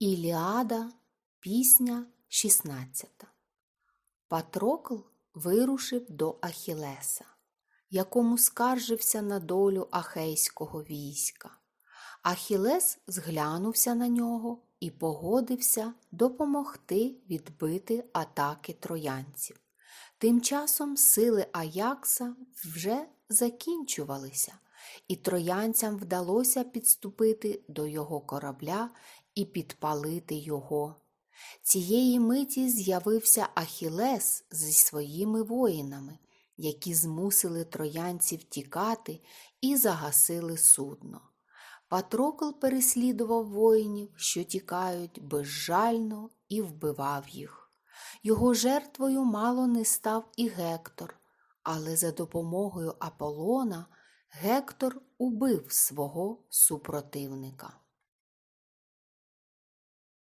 Іліада, пісня 16. Патрокл вирушив до Ахілеса, якому скаржився на долю ахейського війська. Ахілес зглянувся на нього і погодився допомогти відбити атаки троянців. Тим часом сили Аякса вже закінчувалися, і троянцям вдалося підступити до його корабля і підпалити його. Цієї миті з'явився Ахілес зі своїми воїнами, які змусили троянців тікати і загасили судно. Патрокл переслідував воїнів, що тікають безжально, і вбивав їх. Його жертвою мало не став і Гектор, але за допомогою Аполлона Гектор убив свого супротивника.